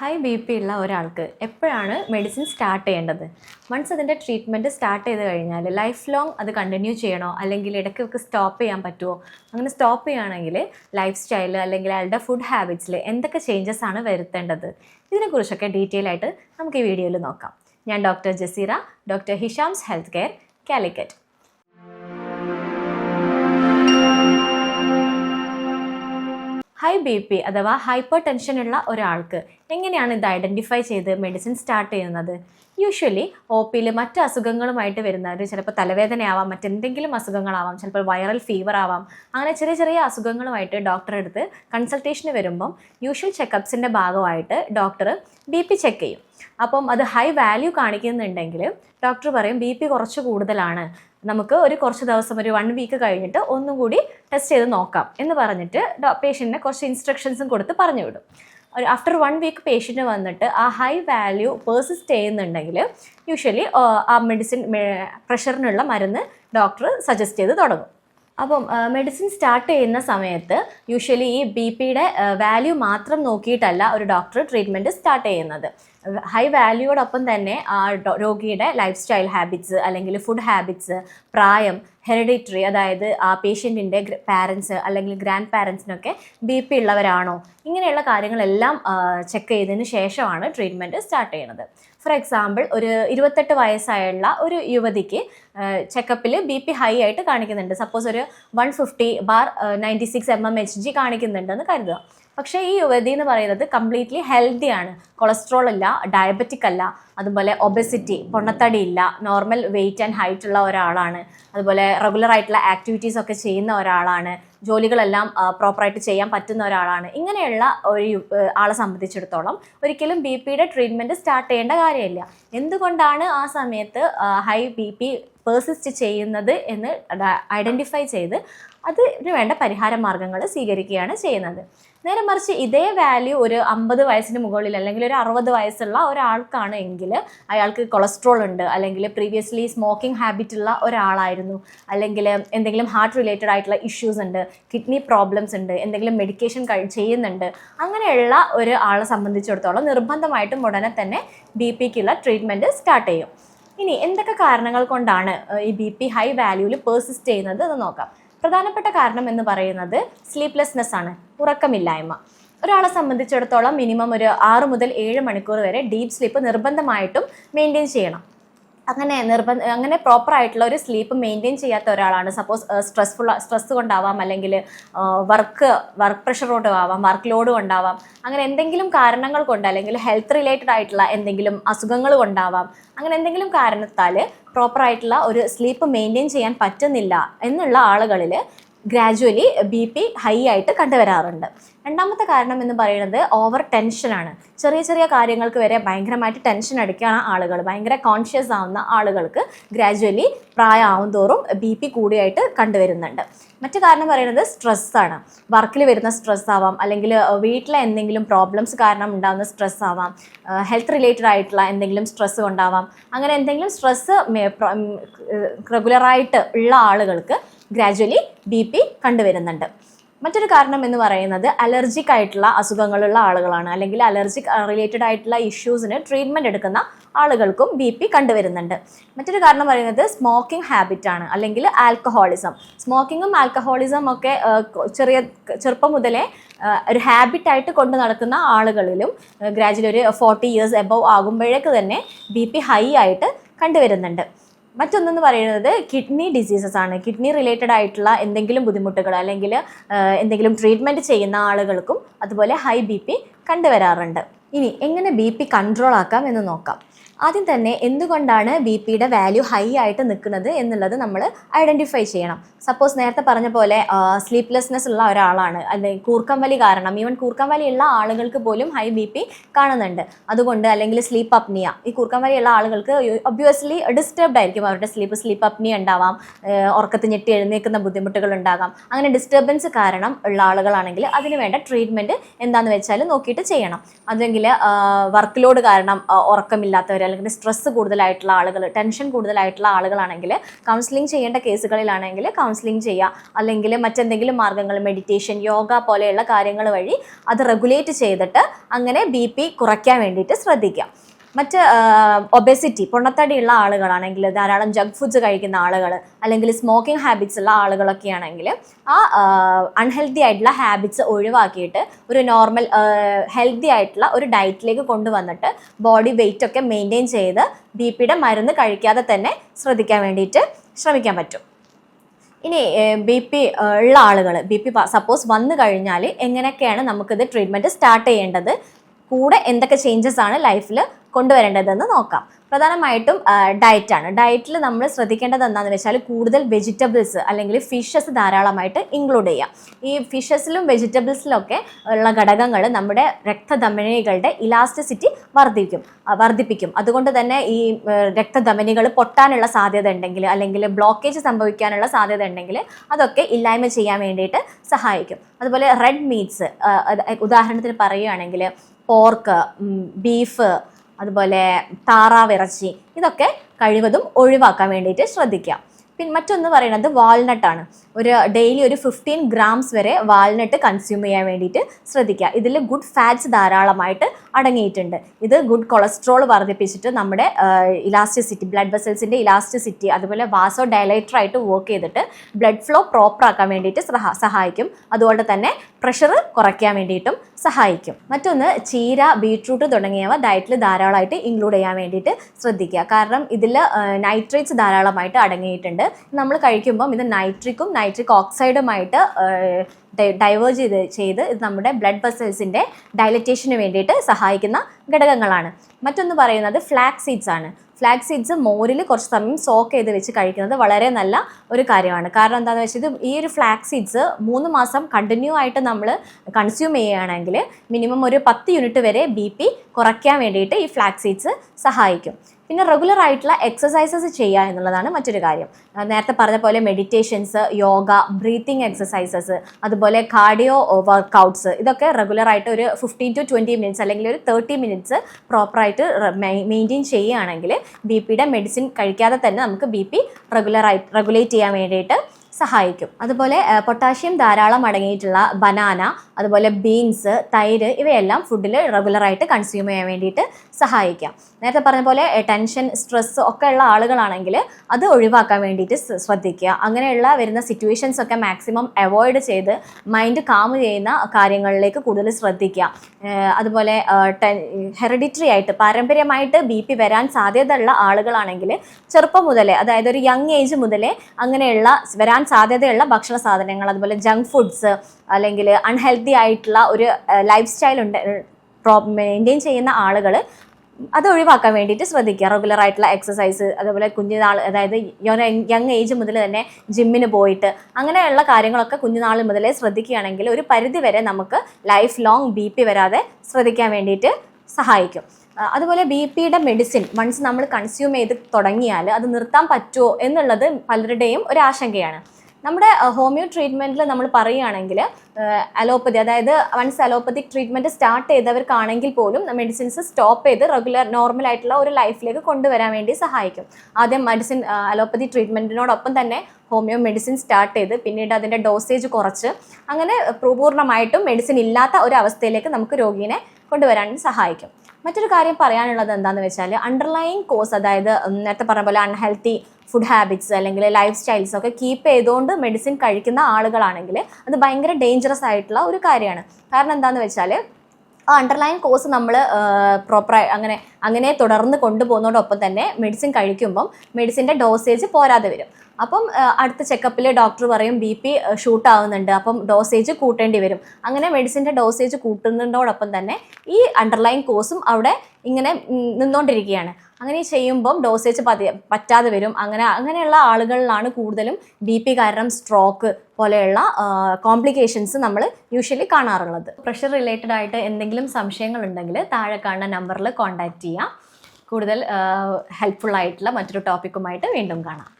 High B P ഉള്ള ഒരാൾക്ക് എപ്പോഴാണ് മെഡിസിൻ സ്റ്റാർട്ട് ചെയ്യേണ്ടത്? വൺസ് അതിന്റെ ട്രീറ്റ്മെന്റ് സ്റ്റാർട്ട് ചെയ്ത് കഴിഞ്ഞാൽ ലൈഫ് ലോങ് അത് കണ്ടിന്യൂ ചെയ്യണോ? അല്ലെങ്കിൽ ഇടയ്ക്കൊക്കെ സ്റ്റോപ്പ് ചെയ്യാൻ പറ്റുമോ അങ്ങനെ സ്റ്റോപ്പ് ചെയ്യുകയാണെങ്കിൽ ലൈഫ് സ്റ്റൈൽ അല്ലെങ്കിൽ അയാളുടെ ഫുഡ് ഹാബിറ്റ്സിൽ എന്തൊക്കെ ചേഞ്ചസ് ആണ് വരുത്തേണ്ടത്? ഇതിനെക്കുറിച്ചൊക്കെ ഡീറ്റെയിൽ ആയിട്ട് നമുക്ക് ഈ വീഡിയോയിൽ നോക്കാം. ഞാൻ doctor Jaseera doctor Hisham's health care Calicut high B P അഥവാ ഹൈപ്പർ ടെൻഷൻ ഉള്ള ഒരാൾക്ക് എങ്ങനെയാണ് ഇത് ഐഡന്റിഫൈ ചെയ്ത് മെഡിസിൻ സ്റ്റാർട്ട് ചെയ്യുന്നത്? യൂഷ്വലി ഒ പിയിൽ മറ്റ് അസുഖങ്ങളുമായിട്ട് വരുന്നവർ ചിലപ്പോൾ തലവേദനയാവാം മറ്റെന്തെങ്കിലും അസുഖങ്ങളാവാം ചിലപ്പോൾ വൈറൽ ഫീവർ ആവാം. അങ്ങനെ ചെറിയ ചെറിയ അസുഖങ്ങളുമായിട്ട് ഡോക്ടറെ അടുത്ത് കൺസൾട്ടേഷന് വരുമ്പം യൂഷ്വൽ ചെക്കപ്സിന്റെ ഭാഗമായിട്ട് ഡോക്ടർ ബി പി ചെക്ക് ചെയ്യും. അപ്പം അത് ഹൈ വാല്യൂ കാണിക്കുന്നുണ്ടെങ്കിൽ ഡോക്ടർ പറയും ബി പി കുറച്ച് കൂടുതലാണ്. നമുക്ക് ഒരു കുറച്ച് ദിവസം ഒരു വൺ വീക്ക് കഴിഞ്ഞിട്ട് ഒന്നും കൂടി ടെസ്റ്റ് ചെയ്ത് നോക്കാം എന്ന് പറഞ്ഞിട്ട് പേഷ്യന്റിനെ കുറച്ച് ഇൻസ്ട്രക്ഷൻസും കൊടുത്ത് പറഞ്ഞു വിടും. ഒരു ആഫ്റ്റർ വൺ വീക്ക് പേഷ്യന്റ് വന്നിട്ട് ആ ഹൈ വാല്യൂ പേഴ്സിസ്റ്റ് ചെയ്യുന്നുണ്ടെങ്കിൽ യൂഷ്വലി ആ മെഡിസിൻ പ്രഷറിനുള്ള മരുന്ന് ഡോക്ടർ സജസ്റ്റ് ചെയ്ത് തുടങ്ങും. അപ്പം മെഡിസിൻ സ്റ്റാർട്ട് ചെയ്യുന്ന സമയത്ത് യൂഷ്വലി ഈ ബി പിയുടെ വാല്യൂ മാത്രം നോക്കിയിട്ടല്ല ഒരു ഡോക്ടർ ട്രീറ്റ്മെന്റ് സ്റ്റാർട്ട് ചെയ്യുന്നത്. ഹൈ വാല്യൂയോടൊപ്പം തന്നെ ആ രോഗിയുടെ ലൈഫ് സ്റ്റൈൽ ഹാബിറ്റ്സ് അല്ലെങ്കിൽ ഫുഡ് ഹാബിറ്റ്സ് പ്രായം ഹെറിഡിറ്ററി അതായത് ആ പേഷ്യന്റിന്റെ പാരൻസ് അല്ലെങ്കിൽ ഗ്രാൻഡ് പാരൻസിനൊക്കെ ബി പി ഉള്ളവരാണോ? ഇങ്ങനെയുള്ള കാര്യങ്ങളെല്ലാം ചെക്ക് ചെയ്തതിന് ശേഷമാണ് ട്രീറ്റ്മെന്റ് സ്റ്റാർട്ട് ചെയ്യുന്നത് ഫോർ എക്സാമ്പിൾ ഒരു ഇരുപത്തെട്ട് വയസ്സായുള്ള ഒരു യുവതിക്ക് ചെക്കപ്പിൽ ബി പി ഹൈ ആയിട്ട് കാണിക്കുന്നുണ്ട്. സപ്പോസ് ഒരു one fifty bar ninety six M M H G കാണിക്കുന്നുണ്ടെന്ന് കരുതുക. പക്ഷേ ഈ യുവതി എന്ന് പറയുന്നത് കംപ്ലീറ്റ്ലി ഹെൽത്തി ആണ്. കൊളസ്ട്രോൾ ഇല്ല ഡയബറ്റിക് അല്ല അതുപോലെ ഒബസിറ്റി പൊണ്ണത്തടി ഇല്ല നോർമൽ വെയിറ്റ് ആൻഡ് ഹൈറ്റ് ഉള്ള ഒരാളാണ് അതുപോലെ റെഗുലർ ആയിട്ടുള്ള ആക്ടിവിറ്റീസ് ഒക്കെ ചെയ്യുന്ന ഒരാളാണ് ജോലികളെല്ലാം പ്രോപ്പറായിട്ട് ചെയ്യാൻ പറ്റുന്ന ഒരാളാണ്. ഇങ്ങനെയുള്ള ഒരു ആളെ സംബന്ധിച്ചിടത്തോളം ഒരിക്കലും ബി പിയുടെ ട്രീറ്റ്മെന്റ് സ്റ്റാർട്ട് ചെയ്യേണ്ട കാര്യമില്ല. എന്തുകൊണ്ടാണ് ആ സമയത്ത് ഹൈ ബി പി പേഴ്സിസ്റ്റ് ചെയ്യുന്നത് എന്ന് ഐഡന്റിഫൈ ചെയ്ത് അതിന് വേണ്ട പരിഹാര മാർഗങ്ങൾ സ്വീകരിക്കുകയാണ് ചെയ്യുന്നത്. നേരെ മറിച്ച് ഇതേ വാല്യൂ ഒരു അമ്പത് വയസ്സിന് മുകളിൽ അല്ലെങ്കിൽ ഒരു അറുപത് വയസ്സുള്ള ഒരാൾക്കാണ് എങ്കിൽ അയാൾക്ക് കൊളസ്ട്രോൾ ഉണ്ട്. അല്ലെങ്കിൽ പ്രീവിയസ്ലി സ്മോക്കിംഗ് ഹാബിറ്റ് ഉള്ള ഒരാളായിരുന്നു. അല്ലെങ്കിൽ എന്തെങ്കിലും ഹാർട്ട് റിലേറ്റഡ് ആയിട്ടുള്ള ഇഷ്യൂസ് ഉണ്ട്. കിഡ്നി പ്രോബ്ലംസ് ഉണ്ട്. എന്തെങ്കിലും മെഡിക്കേഷൻ ചെയ്യുന്നുണ്ട്. അങ്ങനെയുള്ള ഒരു ആളെ സംബന്ധിച്ചിടത്തോളം നിർബന്ധമായിട്ടും ഉടനെ തന്നെ ബി പിക്കുള്ള ട്രീറ്റ്മെന്റ് സ്റ്റാർട്ട് ചെയ്യും. ഇനി എന്തൊക്കെ കാരണങ്ങൾ കൊണ്ടാണ് ഈ ബി പി ഹൈ വാല്യൂവിൽ പേഴ്സിസ്റ്റ് ചെയ്യുന്നത് എന്ന് നോക്കാം. പ്രധാനപ്പെട്ട കാരണം എന്ന് പറയുന്നത് സ്ലീപ്ലെസ്നെസ് ആണ് ഉറക്കമില്ലായ്മ. ഒരാളെ സംബന്ധിച്ചിടത്തോളം മിനിമം ഒരു ആറ് മുതൽ ഏഴ് മണിക്കൂർ വരെ ഡീപ് സ്ലീപ്പ് നിർബന്ധമായിട്ടും മെയിന്റെയിൻ ചെയ്യണം. അങ്ങനെ നിർബന്ധ അങ്ങനെ പ്രോപ്പർ ആയിട്ടുള്ള ഒരു സ്ലീപ്പ് മെയിന്റെയിൻ ചെയ്യാത്ത ഒരാളാണ്. സപ്പോസ് സ്ട്രെസ്ഫുൾ സ്ട്രെസ് കൊണ്ടാവാം അല്ലെങ്കിൽ വർക്ക് വർക്ക് പ്രഷർ കൊണ്ടാവാം വർക്ക് ലോഡ് കൊണ്ടാവാം. അങ്ങനെ എന്തെങ്കിലും കാരണങ്ങൾ കൊണ്ട് അല്ലെങ്കിൽ ഹെൽത്ത് റിലേറ്റഡ് ആയിട്ടുള്ള എന്തെങ്കിലും അസുഖങ്ങൾ കൊണ്ടാവാം. അങ്ങനെ എന്തെങ്കിലും കാരണത്താൽ പ്രോപ്പർ ആയിട്ടുള്ള ഒരു സ്ലീപ്പ് മെയിന്റെയിൻ ചെയ്യാൻ പറ്റുന്നില്ല എന്നുള്ള ആളുകളിൽ ഗ്രാജുവലി ബി പി ഹൈ ആയിട്ട് കണ്ടുവരാറുണ്ട്. രണ്ടാമത്തെ കാരണം എന്ന് പറയുന്നത് ഓവർ ടെൻഷനാണ് ചെറിയ ചെറിയ കാര്യങ്ങൾക്ക് വരെ ഭയങ്കരമായിട്ട് ടെൻഷൻ അടിക്കുന്ന ആളുകൾ ഭയങ്കര കോൺഷ്യസ് ആവുന്ന ആളുകൾക്ക് ഗ്രാജുവലി പ്രായമാവും തോറും ബി പി കൂടിയായിട്ട് കണ്ടുവരുന്നുണ്ട്. മറ്റു കാരണം പറയുന്നത് സ്ട്രെസ്സാണ് വർക്കിൽ വരുന്ന സ്ട്രെസ് ആവാം അല്ലെങ്കിൽ വീട്ടിലെ എന്തെങ്കിലും പ്രോബ്ലംസ് കാരണം ഉണ്ടാകുന്ന സ്ട്രെസ് ആവാം ഹെൽത്ത് റിലേറ്റഡ് ആയിട്ടുള്ള എന്തെങ്കിലും സ്ട്രെസ് കൊണ്ടാവാം. അങ്ങനെ എന്തെങ്കിലും സ്ട്രെസ് റെഗുലറായിട്ട് ഉള്ള ആളുകൾക്ക് ഗ്രാജുവലി ബി പി കണ്ടുവരുന്നുണ്ട്. മറ്റൊരു കാരണം എന്ന് പറയുന്നത് അലർജിക് ആയിട്ടുള്ള അസുഖങ്ങളുള്ള ആളുകളാണ്. അല്ലെങ്കിൽ അലർജിക് റിലേറ്റഡ് ആയിട്ടുള്ള ഇഷ്യൂസിന് ട്രീറ്റ്മെന്റ് എടുക്കുന്ന ആളുകൾക്കും ബി പി കണ്ടുവരുന്നുണ്ട്. മറ്റൊരു കാരണം പറയുന്നത് സ്മോക്കിംഗ് ഹാബിറ്റ് ആണ്. അല്ലെങ്കിൽ ആൽക്കഹോളിസം സ്മോക്കിങ്ങും ആൽക്കഹോളിസം ഒക്കെ ചെറിയ ചെറുപ്പം മുതലേ ഒരു ഹാബിറ്റായിട്ട് കൊണ്ടു നടക്കുന്ന ആളുകളിലും ഗ്രാജുവലി ഒരു ഫോർട്ടി ഇയേഴ്സ് എബവ് ആകുമ്പോഴേക്ക് തന്നെ ബി പി ഹൈ ആയിട്ട് കണ്ടുവരുന്നുണ്ട്. മറ്റൊന്നെന്ന് പറയുന്നത് കിഡ്നി ഡിസീസസ് ആണ്. കിഡ്നി റിലേറ്റഡ് ആയിട്ടുള്ള എന്തെങ്കിലും ബുദ്ധിമുട്ടുകൾ അല്ലെങ്കിൽ എന്തെങ്കിലും ട്രീറ്റ്മെന്റ് ചെയ്യുന്ന ആളുകൾക്കും അതുപോലെ ഹൈ ബി പി കണ്ടുവരാറുണ്ട്. ഇനി എങ്ങനെ ബി പി കൺട്രോൾ ആക്കാം എന്ന് നോക്കാം. ആദ്യം തന്നെ എന്തുകൊണ്ടാണ് ബി പിയുടെ വാല്യൂ ഹൈ ആയിട്ട് നിൽക്കുന്നത് എന്നുള്ളത് നമ്മൾ ഐഡന്റിഫൈ ചെയ്യണം. സപ്പോസ് നേരത്തെ പറഞ്ഞ പോലെ സ്ലീപ്ലെസ്നെസ് ഉള്ള ഒരാളാണ്. അല്ലെങ്കിൽ കൂർക്കം വലി കാരണം ഈവൻ കൂർക്കം ഉള്ള ആളുകൾക്ക് പോലും ഹൈ ബി പി കാണുന്നുണ്ട്. അതുകൊണ്ട് അല്ലെങ്കിൽ സ്ലീപ്പ് അപ്നിയ ഈ കൂർക്കം ഉള്ള ആളുകൾക്ക് ഒബ്വിയസ്ലി ഡിസ്റ്റർബ്ഡ് ആയിരിക്കും. അവരുടെ സ്ലീപ്പ് സ്ലീപ്പ് അപ്നിയ ഉണ്ടാവാം. ഉറക്കത്ത് ഉറക്കത്തിൽ ഞെട്ടി എഴുന്നേൽക്കുന്ന ബുദ്ധിമുട്ടുകൾ ഉണ്ടാകാം. അങ്ങനെ ഡിസ്റ്റർബൻസ് കാരണം ഉള്ള ആളുകളാണെങ്കിൽ അതിന് വേണ്ട ട്രീറ്റ്മെന്റ് എന്താണെന്ന് വെച്ചാൽ നോക്കിയിട്ട് ചെയ്യണം. അല്ലെങ്കിൽ വർക്ക് ലോഡ് കാരണം ഉറക്കമില്ലാത്തവർ അല്ലെങ്കിൽ സ്ട്രെസ് കൂടുതലായിട്ടുള്ള ആളുകൾ ടെൻഷൻ കൂടുതലായിട്ടുള്ള ആളുകളാണെങ്കിൽ കൗൺസിലിംഗ് ചെയ്യേണ്ട കേസുകളിലാണെങ്കിൽ കൗൺസിലിംഗ് ചെയ്യുക അല്ലെങ്കിൽ മറ്റെന്തെങ്കിലും മാർഗങ്ങൾ മെഡിറ്റേഷൻ യോഗ പോലെയുള്ള കാര്യങ്ങൾ വഴി അത് റെഗുലേറ്റ് ചെയ്തിട്ട് അങ്ങനെ ബി പി കുറയ്ക്കാൻ വേണ്ടിയിട്ട് ശ്രദ്ധിക്കുക മറ്റ് ഒബെസിറ്റി പൊണ്ണത്തടിയുള്ള ആളുകളാണെങ്കിൽ ധാരാളം ജങ്ക് ഫുഡ്സ് കഴിക്കുന്ന ആളുകൾ അല്ലെങ്കിൽ സ്മോക്കിംഗ് ഹാബിറ്റ്സ് ഉള്ള ആളുകളൊക്കെ ആണെങ്കിൽ ആ അൺഹെൽത്തി ആയിട്ടുള്ള ഹാബിറ്റ്സ് ഒഴിവാക്കിയിട്ട് ഒരു നോർമൽ ഹെൽത്തി ആയിട്ടുള്ള ഒരു ഡയറ്റിലേക്ക് കൊണ്ടുവന്നിട്ട് ബോഡി വെയിറ്റ് ഒക്കെ മെയിന്റെയിൻ ചെയ്ത് ബി പിയുടെ മരുന്ന് കഴിക്കാതെ തന്നെ ശ്രദ്ധിക്കാൻ വേണ്ടിയിട്ട് ശ്രമിക്കാൻ പറ്റും. ഇനി ബി പി ഉള്ള ആളുകൾ ബി പി സപ്പോസ് വന്നു കഴിഞ്ഞാൽ എങ്ങനെയൊക്കെയാണ് നമുക്കിത് ട്രീറ്റ്മെന്റ് സ്റ്റാർട്ട് ചെയ്യേണ്ടത്? കൂടെ എന്തൊക്കെ ചേഞ്ചസ് ആണ് ലൈഫിൽ കൊണ്ടുവരേണ്ടതെന്ന് നോക്കാം. പ്രധാനമായിട്ടും ഡയറ്റാണ് ഡയറ്റിൽ നമ്മൾ ശ്രദ്ധിക്കേണ്ടത് എന്താണെന്ന് വെച്ചാൽ കൂടുതൽ വെജിറ്റബിൾസ് അല്ലെങ്കിൽ ഫിഷസ് ധാരാളമായിട്ട് ഇൻക്ലൂഡ് ചെയ്യാം. ഈ ഫിഷസിലും വെജിറ്റബിൾസിലൊക്കെ ഉള്ള ഘടകങ്ങൾ നമ്മുടെ രക്തധമനികളുടെ ഇലാസ്റ്റിസിറ്റി വർദ്ധിക്കും വർദ്ധിപ്പിക്കും. അതുകൊണ്ട് തന്നെ ഈ രക്തധമനികൾ പൊട്ടാനുള്ള സാധ്യത ഉണ്ടെങ്കിൽ അല്ലെങ്കിൽ ബ്ലോക്കേജ് സംഭവിക്കാനുള്ള സാധ്യത ഉണ്ടെങ്കിൽ അതൊക്കെ ഇല്ലായ്മ ചെയ്യാൻ വേണ്ടിയിട്ട് സഹായിക്കും. അതുപോലെ റെഡ് മീറ്റ്സ് ഉദാഹരണത്തിന് പറയുകയാണെങ്കിൽ പോർക്ക് ബീഫ് അതുപോലെ താറാവിറച്ചി ഇതൊക്കെ കഴിവതും ഒഴിവാക്കാൻ വേണ്ടിയിട്ട് ശ്രദ്ധിക്കുക. പിന്നെ മറ്റൊന്ന് പറയുന്നത് വാൾനട്ട് ആണ്. ഒരു ഡെയിലി ഒരു ഫിഫ്റ്റീൻ ഗ്രാംസ് വരെ വാൾനട്ട് കൺസ്യൂം ചെയ്യാൻ വേണ്ടിയിട്ട് ശ്രദ്ധിക്കുക. ഇതിൽ ഗുഡ് ഫാറ്റ്സ് ധാരാളമായിട്ട് അടങ്ങിയിട്ടുണ്ട്. ഇത് ഗുഡ് കൊളസ്ട്രോൾ വർദ്ധിപ്പിച്ചിട്ട് നമ്മുടെ ഇലാസ്റ്റിസിറ്റി ബ്ലഡ് വെസൽസിന്റെ ഇലാസ്റ്റിസിറ്റി അതുപോലെ വാസോ ഡയലൈറ്റർ ആയിട്ട് വർക്ക് ചെയ്തിട്ട് ബ്ലഡ് ഫ്ലോ പ്രോപ്പർ ആക്കാൻ വേണ്ടിയിട്ട് സഹായിക്കും. അതുകൊണ്ട് തന്നെ പ്രഷർ കുറയ്ക്കാൻ വേണ്ടിയിട്ടും സഹായിക്കും. മറ്റൊന്ന് ചീര ബീട്രൂട്ട് തുടങ്ങിയവ ഡയറ്റിൽ ധാരാളമായിട്ട് ഇൻക്ലൂഡ് ചെയ്യാൻ വേണ്ടിയിട്ട് ശ്രദ്ധിക്കുക. കാരണം ഇതിൽ നൈട്രേറ്റ്സ് ധാരാളമായിട്ട് അടങ്ങിയിട്ടുണ്ട്. നമ്മൾ കഴിക്കുമ്പം ഇത് നൈട്രിക്കും നൈട്രിക് ഓക്സൈഡുമായിട്ട് ഡൈവേർജ് ചെയ്ത് ചെയ്ത് ഇത് നമ്മുടെ ബ്ലഡ് വെസൽസിന്റെ ഡയലറ്റേഷന് വേണ്ടിയിട്ട് സഹായിക്കുന്ന ഘടകങ്ങളാണ്. മറ്റൊന്ന് പറയുന്നത് ഫ്ലാക്സ് സീഡ്സ് ആണ്. ഫ്ലാക്സ് സീഡ്സ് മോരിൽ കുറച്ച് സമയം സോക്ക് ചെയ്ത് വെച്ച് കഴിക്കുന്നത് വളരെ നല്ല ഒരു കാര്യമാണ്. കാരണം എന്താണെന്ന് വെച്ചാൽ ഇത് ഈ ഒരു ഫ്ലാക്സ് സീഡ്സ് മൂന്ന് മാസം കണ്ടിന്യൂ ആയിട്ട് നമ്മൾ കൺസ്യൂം ചെയ്യുകയാണെങ്കിൽ മിനിമം ഒരു പത്ത് യൂണിറ്റ് വരെ ബി പി കുറയ്ക്കാൻ വേണ്ടിയിട്ട് ഈ ഫ്ലാക്സ് സീഡ്സ് സഹായിക്കും. പിന്നെ റെഗുലർ ആയിട്ടുള്ള എക്സസൈസസ് ചെയ്യുക എന്നുള്ളതാണ് മറ്റൊരു കാര്യം. നേരത്തെ പറഞ്ഞ പോലെ മെഡിറ്റേഷൻസ് യോഗ ബ്രീത്തിങ് എക്സസൈസസ് അതുപോലെ കാർഡിയോ വർക്കൗട്ട്സ് ഇതൊക്കെ റെഗുലർ ആയിട്ട് ഒരു ഫിഫ്റ്റീൻ ടു ട്വന്റി മിനിറ്റ്സ് അല്ലെങ്കിൽ ഒരു തേർട്ടി മിനിറ്റ്സ് പ്രോപ്പറായിട്ട് മെയിന്റെയിൻ ചെയ്യുകയാണെങ്കിൽ ബി പിയുടെ മെഡിസിൻ കഴിക്കാതെ തന്നെ നമുക്ക് ബി പി റെഗുലറായിട്ട് റെഗുലേറ്റ് ചെയ്യാൻ വേണ്ടിയിട്ട് സഹായിക്കും. അതുപോലെ പൊട്ടാഷ്യം ധാരാളം അടങ്ങിയിട്ടുള്ള ബനാന അതുപോലെ ബീൻസ് തൈര് ഇവയെല്ലാം ഫുഡിൽ റെഗുലറായിട്ട് കൺസ്യൂം ചെയ്യാൻ വേണ്ടിയിട്ട് സഹായിക്കാം. നേരത്തെ പറഞ്ഞ പോലെ ടെൻഷൻ സ്ട്രെസ് ഒക്കെ ഉള്ള ആളുകളാണെങ്കിൽ അത് ഒഴിവാക്കാൻ വേണ്ടിയിട്ട് ശ്ര- ശ്രദ്ധിക്കുക. അങ്ങനെയുള്ള വരുന്ന സിറ്റുവേഷൻസ് ഒക്കെ മാക്സിമം അവോയ്ഡ് ചെയ്ത് മൈൻഡ് കാം ചെയ്യുന്ന കാര്യങ്ങളിലേക്ക് കൂടുതൽ ശ്രദ്ധിക്കുക. അതുപോലെ ഹെറിഡിറ്ററി ആയിട്ട് പാരമ്പര്യമായിട്ട് ബി പി വരാൻ സാധ്യതയുള്ള ആളുകളാണെങ്കിൽ ചെറുപ്പം മുതലേ അതായത് ഒരു യങ് ഏജ് മുതലേ അങ്ങനെയുള്ള വരാൻ സാധ്യതയുള്ള ഭക്ഷണ സാധനങ്ങൾ അതുപോലെ ജങ്ക് ഫുഡ്സ് അല്ലെങ്കിൽ അൺഹെൽത്തി ആയിട്ടുള്ള ഒരു ലൈഫ് സ്റ്റൈൽ ഉണ്ട് മെയിന്റെയിൻ ചെയ്യുന്ന ആളുകൾ അത് ഒഴിവാക്കാൻ വേണ്ടിയിട്ട് ശ്രദ്ധിക്കുക. റെഗുലർ ആയിട്ടുള്ള എക്സസൈസ് അതുപോലെ കുഞ്ഞുനാൾ അതായത് യങ് ഏജ് മുതൽ തന്നെ ജിമ്മിന് പോയിട്ട് അങ്ങനെയുള്ള കാര്യങ്ങളൊക്കെ കുഞ്ഞുനാൾ മുതലേ ശ്രദ്ധിക്കുകയാണെങ്കിൽ ഒരു പരിധി വരെ നമുക്ക് ലൈഫ് ലോങ് ബി പി വരാതെ ശ്രദ്ധിക്കാൻ വേണ്ടിയിട്ട് സഹായിക്കും. അതുപോലെ ബി പിയുടെ മെഡിസിൻ വൺസ് നമ്മൾ കൺസ്യൂം ചെയ്ത് തുടങ്ങിയാൽ അത് നിർത്താൻ പറ്റുമോ എന്നുള്ളത് പലരുടെയും ഒരു ആശങ്കയാണ്. നമ്മുടെ ഹോമിയോ ട്രീറ്റ്മെന്റിൽ നമ്മൾ പറയുകയാണെങ്കിൽ അലോപ്പതി അതായത് വൺസ് അലോപ്പതിക് ട്രീറ്റ്മെന്റ് സ്റ്റാർട്ട് ചെയ്തവർക്കാണെങ്കിൽ പോലും മെഡിസിൻസ് സ്റ്റോപ്പ് ചെയ്ത് റെഗുലർ നോർമൽ ആയിട്ടുള്ള ഒരു ലൈഫിലേക്ക് കൊണ്ടുവരാൻ വേണ്ടി സഹായിക്കും. ആദ്യം മെഡിസിൻ അലോപ്പതി ട്രീറ്റ്മെന്റിനോടൊപ്പം തന്നെ ഹോമിയോ മെഡിസിൻ സ്റ്റാർട്ട് ചെയ്ത് പിന്നീട് അതിന്റെ ഡോസേജ് കുറച്ച് അങ്ങനെ പൂർണമായിട്ടും മെഡിസിൻ ഇല്ലാത്ത ഒരു അവസ്ഥയിലേക്ക് നമുക്ക് രോഗീനെ കൊണ്ടുവരാൻ സഹായിക്കും. മറ്റൊരു കാര്യം പറയാനുള്ളത് എന്താണെന്ന് വെച്ചാൽ അണ്ടർലൈൻ കോസ് അതായത് നേരത്തെ പറഞ്ഞ പോലെ അൺഹെൽത്തി ഫുഡ് ഹാബിറ്റ്സ് അല്ലെങ്കിൽ ലൈഫ് സ്റ്റൈൽസ് ഒക്കെ കീപ്പ് ചെയ്തുകൊണ്ട് മെഡിസിൻ കഴിക്കുന്ന ആളുകളാണെങ്കിൽ അത് ഭയങ്കര ഡേഞ്ചറസ് ആയിട്ടുള്ള ഒരു കാര്യമാണ്. കാരണം എന്താണെന്ന് വെച്ചാൽ ആ അണ്ടർലൈൻ കോഴ്സ് നമ്മൾ പ്രോപ്പർ അങ്ങനെ അങ്ങനെ തുടർന്ന് കൊണ്ടുപോകുന്നതോടൊപ്പം തന്നെ മെഡിസിൻ കഴിക്കുമ്പം മെഡിസിന്റെ ഡോസേജ് പോരാതെ വരും. അപ്പം അടുത്ത ചെക്കപ്പിൽ ഡോക്ടർ പറയും ബി പി ഷൂട്ട് ആവുന്നുണ്ട്. അപ്പം ഡോസേജ് കൂട്ടേണ്ടി വരും. അങ്ങനെ മെഡിസിന്റെ ഡോസേജ് കൂട്ടുന്നതോടൊപ്പം തന്നെ ഈ അണ്ടർലൈൻ കോഴ്സും അവിടെ ഇങ്ങനെ നിന്നുകൊണ്ടിരിക്കുകയാണ് അങ്ങനെ ചെയ്യുമ്പം ഡോസേജ് പതി പറ്റാതെ വരും. അങ്ങനെ അങ്ങനെയുള്ള ആളുകളിലാണ് കൂടുതലും ബി പി കാരണം സ്ട്രോക്ക് പോലെയുള്ള കോംപ്ലിക്കേഷൻസ് നമ്മൾ യൂഷ്വലി കാണാറുള്ളത്. പ്രഷർ റിലേറ്റഡ് ആയിട്ട് എന്തെങ്കിലും സംശയങ്ങൾ ഉണ്ടെങ്കിൽ താഴെ കാണുന്ന നമ്പറിൽ കോൺടാക്റ്റ് ചെയ്യാം. കൂടുതൽ ഹെൽപ്ഫുൾ ആയിട്ടുള്ള മറ്റൊരു ടോപ്പിക്കുമായിട്ട് വീണ്ടും കാണാം.